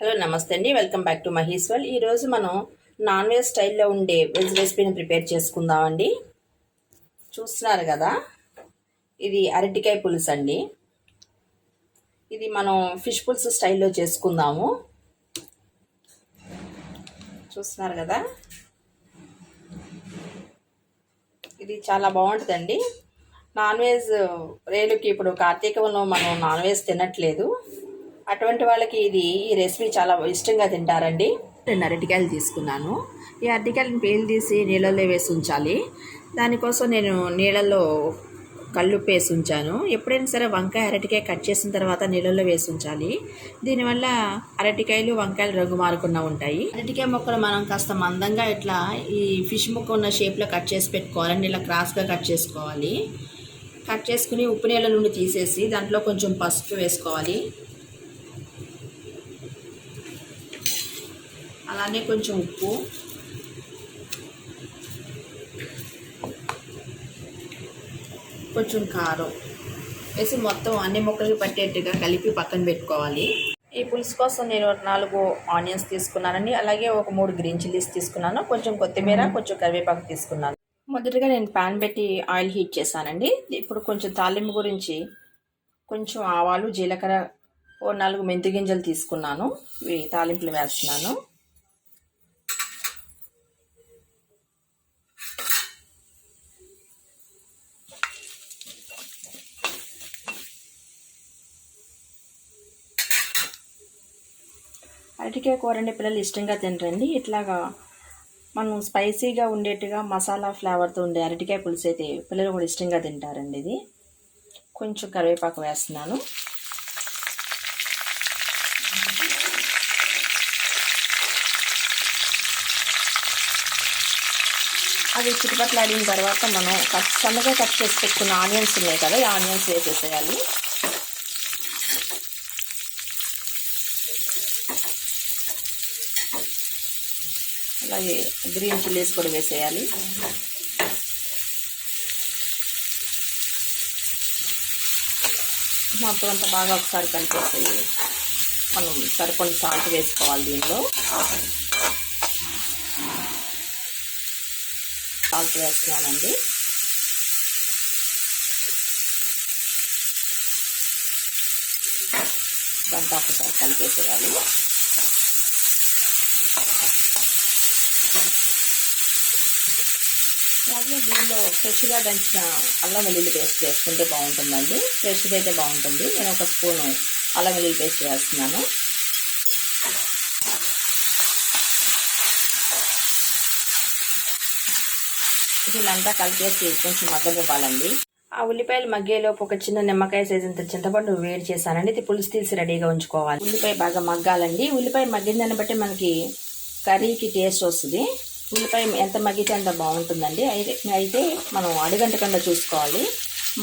Hello నమస్తే అండి. Welcome back to Maheshwar ఈరోజు మనం నాన్ వెజ్ స్టైల్లో ఉండే వెజ్ రెసిపీని ప్రిపేర్ చేసుకుందామండి. చూస్తున్నారు కదా? ఇది అరటికాయ పులుసు అండి. ఇది మనం ఫిష్ పులుసు స్టైల్లో చేసుకుందాము. చూస్తున్నారు కదా? ఇది చాలా బాగుంటుందండి. నాన్ వెజ్ రేలుకి ఇప్పుడు కార్తీకంలో మనం నాన్ వెజ్ తినట్లేదు. అటువంటి వాళ్ళకి ఇది ఈ రెసిపీ చాలా ఇష్టంగా తింటారండి. రెండు అరటికాయలు తీసుకున్నాను. ఈ అరటికాయలను పేలు తీసి నీళ్ళల్లో వేసి ఉంచాలి. దానికోసం నేను నీళ్ళల్లో కల్లుప్పు వేసి ఉంచాను. ఎప్పుడైనా సరే వంకాయ అరటికాయ కట్ చేసిన తర్వాత నీళ్ళల్లో వేసి ఉంచాలి. దీనివల్ల అరటికాయలు వంకాయలు రంగు మారకుండా ఉంటాయి. అరటికాయ ముక్కలు మనం కాస్త మందంగా ఇట్లా ఈ ఫిష్ ముక్క ఉన్న షేప్లో కట్ చేసి పెట్టుకోవాలండి. ఇలా క్రాస్గా కట్ చేసుకోవాలి. కట్ చేసుకుని ఉప్పు నీళ్ళ నుండి తీసేసి దాంట్లో కొంచెం పసుపు వేసుకోవాలి. అలానే కొంచెం ఉప్పు. కొంచెం కారం. వేసి మొత్తం అన్ని ముక్కలకి పట్టేట్టుగా కలిపి పక్కన పెట్టుకోవాలి. ఈ పులుసు కోసం నేను నాలుగు ఆనియన్స్ తీసుకున్నానండి. అలాగే ఒక మూడు గ్రీన్ చిల్లీస్ తీసుకున్నాను. కొంచెం కొత్తిమీర కొంచెం కరివేపాకు తీసుకున్నాను. మొదటిగా నేను పాన్ పెట్టి ఆయిల్ హీట్ చేశానండి. ఇప్పుడు కొంచెం తాలింపు గురించి కొంచెం ఆవాలు జీలకర్ర ఓ నాలుగు మెంతి గింజలు తీసుకున్నాను. ఇవి తాలింపులు వేస్తున్నాను. అరటికాయ కూర అంటే పిల్లలు ఇష్టంగా తినరండి. ఇట్లాగా మనం స్పైసీగా ఉండేట్టుగా మసాలా ఫ్లేవర్తో ఉండే అరటికాయ పులుసు అయితే పిల్లలు కూడా ఇష్టంగా తింటారండి ఇది. కొంచెం కరివేపాకు వేస్తున్నాను. అది చుట్టుపక్కల ఆడిన తర్వాత మనం సన్నగా కట్ చేసి పెట్టుకున్న ఆనియన్స్ ఉన్నాయి కదా ఈ ఆనియన్స్ వేసేసేయాలి. అలాగే గ్రీన్ చిల్లీస్ కూడా వేసేయాలి. మొత్తం అంతా బాగా ఒకసారి కలిపేసి మనం సరిపడి సాల్ట్ వేసుకోవాలి దీనిలో. సాల్ట్ వేస్తున్నానండి. దాంతో ఒకసారి కలిపేసేయాలి. అలాగే దీనిలో ఫ్రెష్గా దంచిన అల్లం వెల్లుల్లి పేస్ట్ వేసుకుంటే బాగుంటుందండి. ఫ్రెష్గా అయితే బాగుంటుంది. నేను ఒక స్పూను అల్లం వెల్లుల్లి పేస్ట్ వేస్తున్నాను. దీనంతా కలిపేసి కొంచెం మగ్గనివ్వాలండి. ఆ ఉల్లిపాయలు మగ్గేలోపు ఒక చిన్న నిమ్మకాయ సైజ్ చింతపండు వేడి చేశానండి. ఇది పులుసు తీసి రెడీగా ఉంచుకోవాలి. ఉల్లిపాయ బాగా మగ్గాలండి. ఉల్లిపాయ మగ్గిందని బట్టి మనకి కర్రీకి టేస్ట్ వస్తుంది. ఉల్లిపాయ ఎంత మగ్గితే అంత బాగుంటుందండి. అయితే అయితే మనం అడుగంటకుండా చూసుకోవాలి.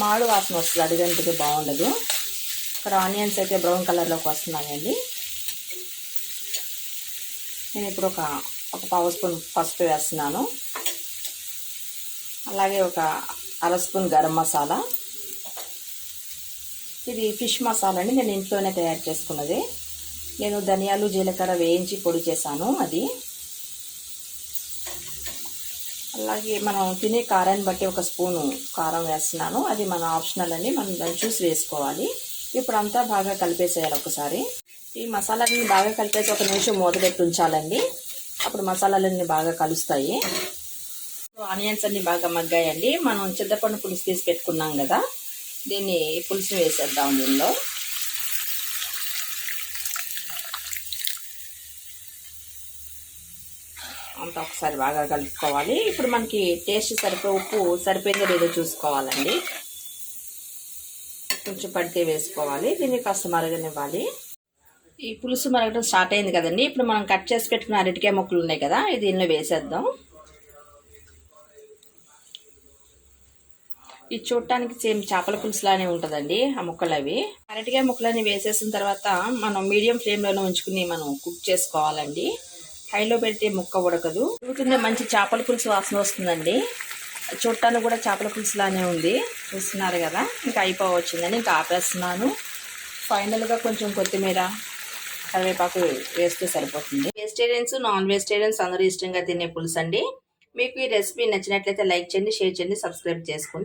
మాడు వాసన వస్తుంది అడుగంటకి బాగుండదు. ఇక్కడ ఆనియన్స్ అయితే బ్రౌన్ కలర్లోకి వస్తున్నాయండి. నేను ఇప్పుడు ఒక ఒక పావు స్పూన్ పసుపు వేస్తున్నాను. అలాగే ఒక అర స్పూన్ గరం మసాలా. ఇది ఫిష్ మసాలా అండి నేను ఇంట్లోనే తయారు చేసుకున్నది. నేను ధనియాలు జీలకర్ర వేయించి పొడి చేశాను అది. అలాగే మనం తినే కారాన్ని బట్టి ఒక స్పూను కారం వేస్తున్నాను. అది మన ఆప్షనల్ అండి. మనం దాన్ని చూసి వేసుకోవాలి. ఇప్పుడు అంతా బాగా కలిపేసేయాలి ఒకసారి. ఈ మసాలాలన్నీ బాగా కలిపేసి ఒక నిమిషం మొదలెట్టు ఉంచాలండి. అప్పుడు మసాలాలన్నీ బాగా కలుస్తాయి. ఆనియన్స్ అన్ని బాగా మగ్గాయండి. మనం చింతపండు పులుసు తీసి పెట్టుకున్నాం కదా. దీన్ని పులుసు వేసేద్దాం దీనిలో. అంతా ఒకసారి బాగా కలుపుకోవాలి. ఇప్పుడు మనకి టేస్ట్ సరిపోయి ఉప్పు సరిపోయిందో లేదో చూసుకోవాలండి. కొంచెం పడితే వేసుకోవాలి. దీన్ని కాస్త మరగనివ్వాలి. ఈ పులుసు మరగడం స్టార్ట్ అయింది కదండి. ఇప్పుడు మనం కట్ చేసి పెట్టుకున్న అరటికాయ ముక్కలు ఉన్నాయి కదా ఇది దీనిలో వేసేద్దాం. ఇది చూడటానికి సేమ్ చేపల పులుసులానే ఉంటుందండి ఆ ముక్కలు అవి. అరటికాయ ముక్కలని వేసేసిన తర్వాత మనం మీడియం ఫ్లేమ్లోనే ఉంచుకుని మనం కుక్ చేసుకోవాలండి. హైలో పెడితే ముక్క ఉడకదు. ఉడుకుతుండే మంచి చేపల పులుసు వాసన వస్తుందండి. చూడటానికి కూడా చేపల పులుసులానే ఉంది. చూస్తున్నారు కదా? ఇంకా అయిపోవచ్చిందని ఇంకా ఆపేస్తున్నాను. ఫైనల్గా కొంచెం కొత్తిమీర కరివేపాకు వేస్తే సరిపోతుంది. వెజిటేరియన్స్ నాన్ వెజిటేరియన్స్ అందరూ ఇష్టంగా తినే పులుసు అండి మీకు ఈ రెసిపీ నచ్చినట్లయితే లైక్ చేయండి షేర్ చేయండి సబ్స్క్రైబ్ చేసుకోండి.